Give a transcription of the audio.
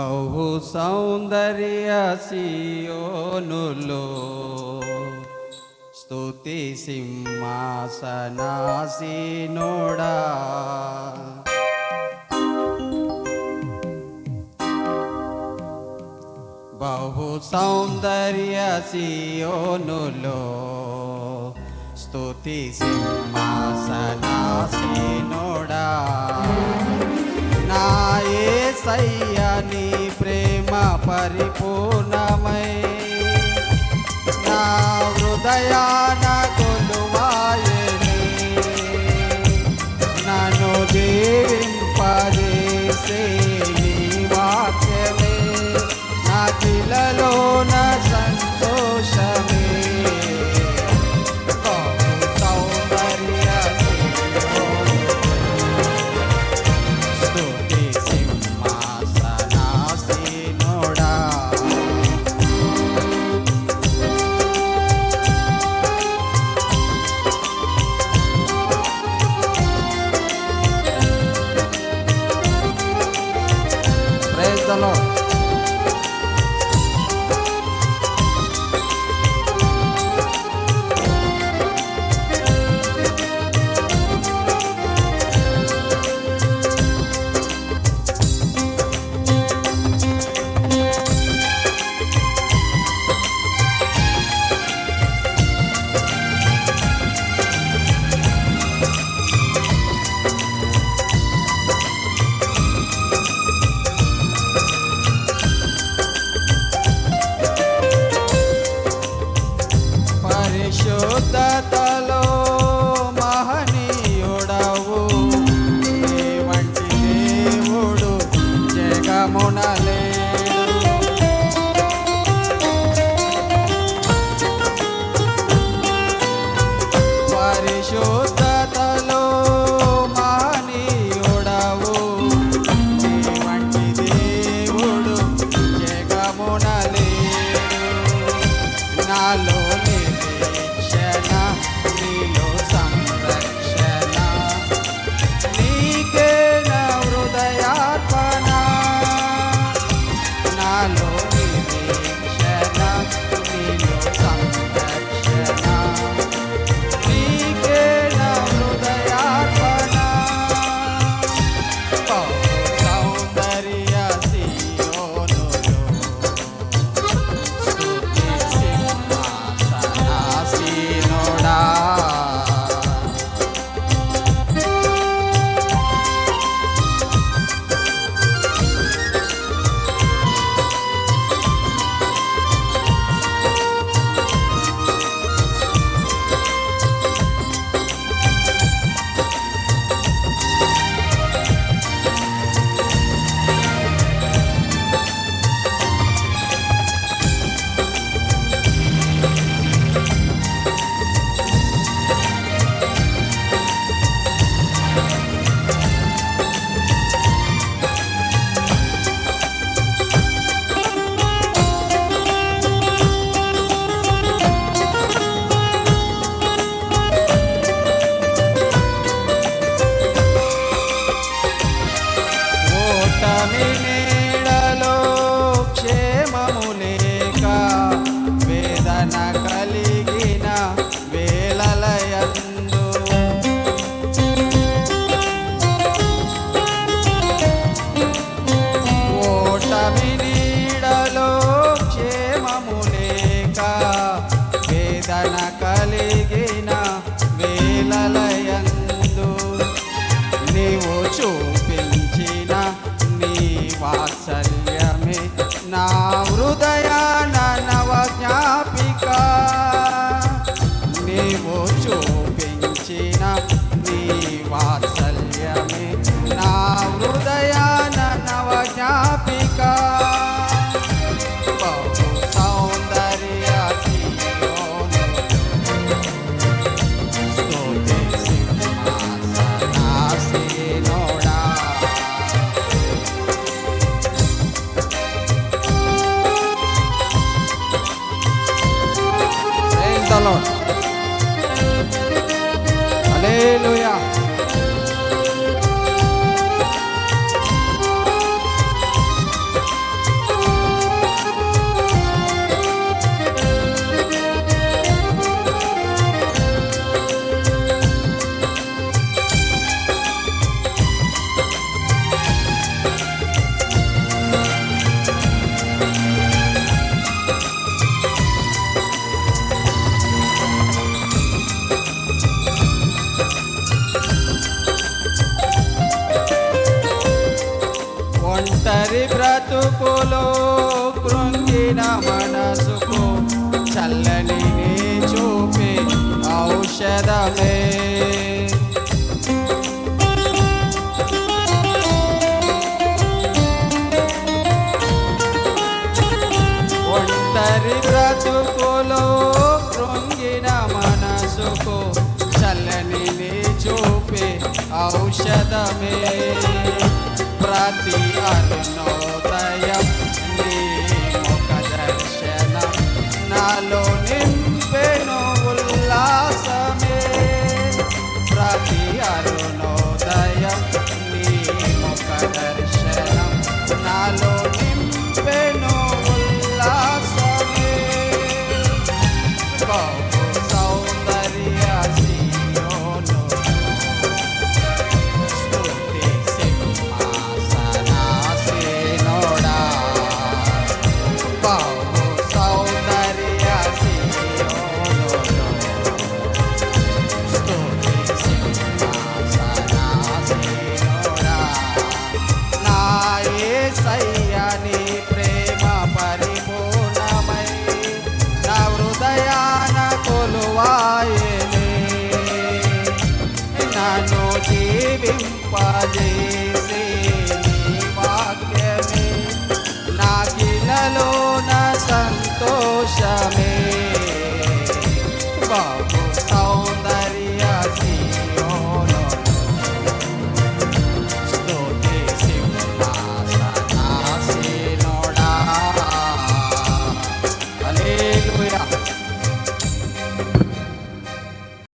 బహు సౌందర్య సియోనులో. స్తుతి సింహాసనాసీనుడా. బహు సౌందర్య సియోనులో. స్తుతి సింహాసనాసీనుడా. నాయే సయ్య నీ ప్రేమ పరిపూర్ణ সদা তাল familia. ચાલો હાલેલુયા నిండిన మనసుకు చల్లని నీ చూపే ఔషధమే. ఒంటరి బ్రతుకులో కృంగిన మనసుకు చల్లని నీ చూపే ఔషధమే. ప్రతి అనునోత meu padre.